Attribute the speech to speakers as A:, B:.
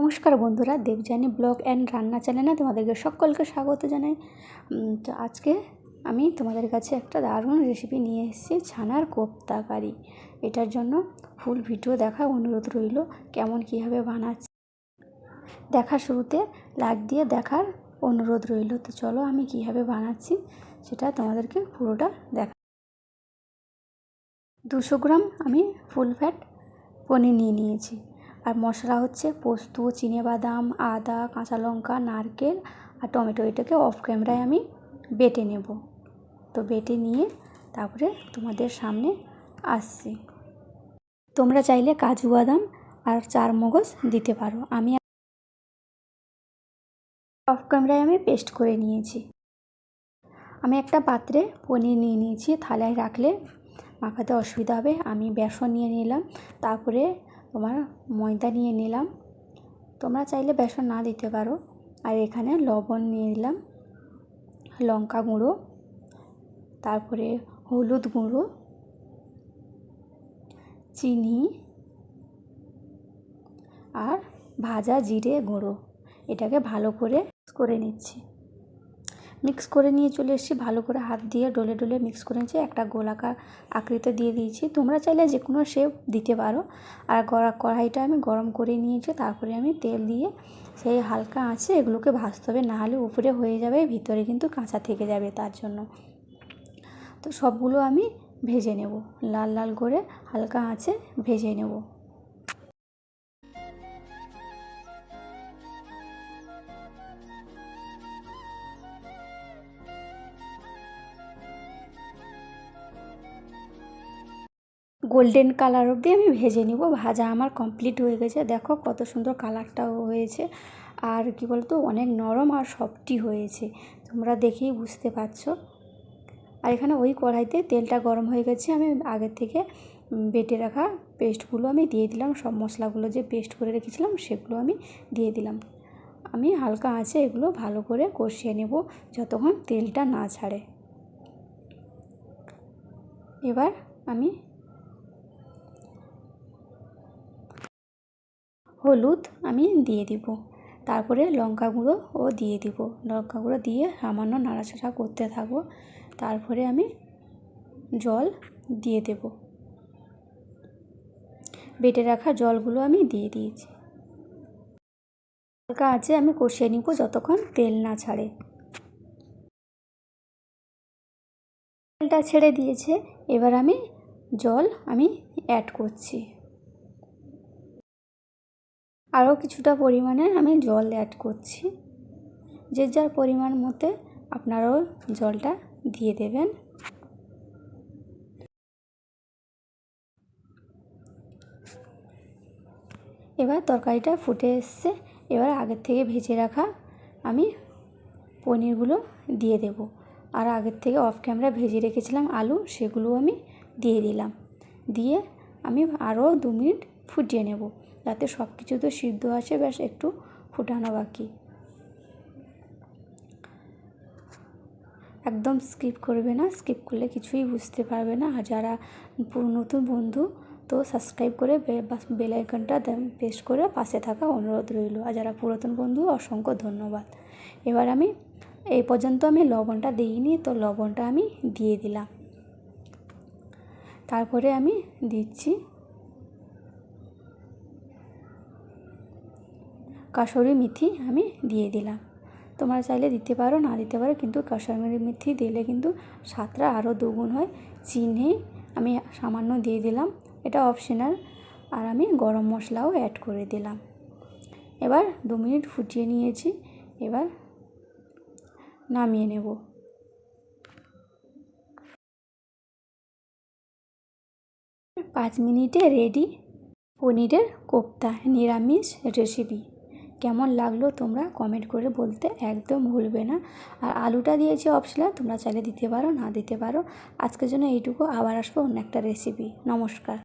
A: নমস্কার বন্ধুরা, Debjani blog and রান্না চ্যানেলে তোমাদেরকে সকলকে স্বাগত জানাই। তো আজকে আমি তোমাদের কাছে একটা দারুণ রেসিপি নিয়ে এসেছি, ছানার কোপ্তা কারি। এটার জন্য ফুল ভিডিও দেখা অনুরোধ রইল, কেমন কীভাবে বানাচ্ছি। দেখার শুরুতে লাইক দিয়ে দেখার অনুরোধ রইল, তো চলো আমি কীভাবে বানাচ্ছি সেটা তোমাদেরকে পুরোটা দেখা। দুশো গ্রাম আমি ফুল ফ্যাট পনির নিয়ে নিয়েছি। আর মশলা হচ্ছে পোস্ত বাদাম আদা, কাঁচা লঙ্কা, নারকেল আর টমেটো। এটাকে অফ ক্যামেরায় আমি বেটে নেব। তো বেটে নিয়ে তারপরে তোমাদের সামনে আসছি। তোমরা চাইলে কাজু বাদাম আর চার মগজ দিতে পারো। আমি অফ ক্যামেরায় আমি পেস্ট করে নিয়েছি। আমি একটা পাত্রে পনির নিয়ে নিয়েছি। থালায় রাখলে মাখাতে অসুবিধা হবে। আমি বেসন নিয়ে নিলাম। তারপরে তোমার ময়দা নিয়ে নিলাম। তোমরা চাইলে বেসন না দিতে পারো। আর এখানে লবণ নিয়ে নিলাম, লঙ্কা গুঁড়ো, তারপরে হলুদ গুঁড়ো, চিনি আর ভাজা জিরে গুঁড়ো। এটাকে ভালো করে করে নিচ্ছি। মিক্স করে নিয়ে চলে এসেছি। ভালো করে হাত দিয়ে ডলে ডলে মিক্স করে নিচ্ছি একটা গোলাকার আকৃতি দিয়ে দিয়েছি। তোমরা চাইলে যে কোনো শেপ দিতে পারো। আর কড়াইটা আমি গরম করে নিয়েছি। তারপরে আমি তেল দিয়ে সেই হালকা আছে এগুলোকে ভাজতে হবে। নাহলে উপরে হয়ে যাবে, ভিতরে কিন্তু কাঁচা থেকে যাবে তার জন্য। তো সবগুলো আমি ভেজে নেব। লাল লাল করে হালকা আছে ভেজে নেব। গোল্ডেন কালার অবধি আমি ভেজে নিব। ভাজা আমার কমপ্লিট হয়ে গেছে। দেখো কত সুন্দর কালারটাও হয়েছে। আর কি বলতো, অনেক নরম আর সফটি হয়েছে। তোমরা দেখেই বুঝতে পারছ। আর এখানে ওই কড়াইতে তেলটা গরম হয়ে গেছে। আমি আগের থেকে বেটে রাখা পেস্টগুলো আমি দিয়ে দিলাম। সব মশলাগুলো যে পেস্ট করে রেখেছিলাম, সেগুলো আমি দিয়ে দিলাম। আমি হালকা আঁচে এগুলো ভালো করে কষিয়ে নেব, যতক্ষণ তেলটা না ছাড়ে। এবার আমি হলুদ আমি দিয়ে দিব। তারপরে লঙ্কা গুঁড়ো ও দিয়ে দিব। লঙ্কা গুঁড়ো দিয়ে সামান্য নাড়াচাড়া করতে থাকব। তারপরে আমি জল দিয়ে দেব। বেটে রাখা জলগুলো আমি দিয়ে দিয়েছি। হালকা আছে আমি কষিয়ে নিব যতক্ষণ তেল না ছাড়ে। তেলটা ছেড়ে দিয়েছে। এবার আমি জল আমি অ্যাড করছি। আরও কিছুটা পরিমাণে আমি জল অ্যাড করছি। যে যার পরিমাণ মতে আপনারাও জলটা দিয়ে দেবেন। এবার তরকারিটা ফুটে এসছে, এবার আগের থেকে ভেজে রাখা আমি পনিরগুলো দিয়ে দেব। আর আগের থেকে অফ ক্যামেরা ভেজে রেখেছিলাম আলু, সেগুলো আমি দিয়ে দিলাম। দিয়ে আমি আরও দু মিনিট ফুটিয়ে নেব। যাতে সব কিছু তো সিদ্ধ আছে, ব্যাস একটু ফুটানো বাকি। একদম স্কিপ করবে না, স্কিপ করলে কিছুই বুঝতে পারবে না। আর যারা নতুন বন্ধু, তো সাবস্ক্রাইব করে বেল আইকনটা প্রেস করে পাশে থাকা অনুরোধ রইল। আর যারা পুরাতন বন্ধু, অসংখ্য ধন্যবাদ। এবার আমি এই পর্যন্ত আমি লবণটা দিইনি, তো লবণটা আমি দিয়ে দিলাম। তারপরে আমি দিচ্ছি কাসুরি মেথি আমি দিয়ে দিলাম। তোমরা চাইলে দিতে পারো, না দিতে পারো, কিন্তু কাসুরি মেথি দিলে কিন্তু স্বাদটা আরও দুগুণ হয়। চিনি আমি সামান্য দিয়ে দিলাম, এটা অপশনাল আর আমি গরম মশলাও অ্যাড করে দিলাম। এবার দু মিনিট ফুটিয়ে নিয়েছি, এবার নামিয়ে নেব। পাঁচ মিনিটে রেডি পনিরের কোপ্তা নিরামিষ রেসিপি কেমন লাগল তোমরা কমেন্ট করে বলতে একদম ভুলবে না। আর আলুটা দিয়েছি অপশনাল তোমরা চাইলে দিতে পারো, না দিতে পারো। আজকের জন্য এইটুকু, আবার আসব অন্য একটা রেসিপি নমস্কার।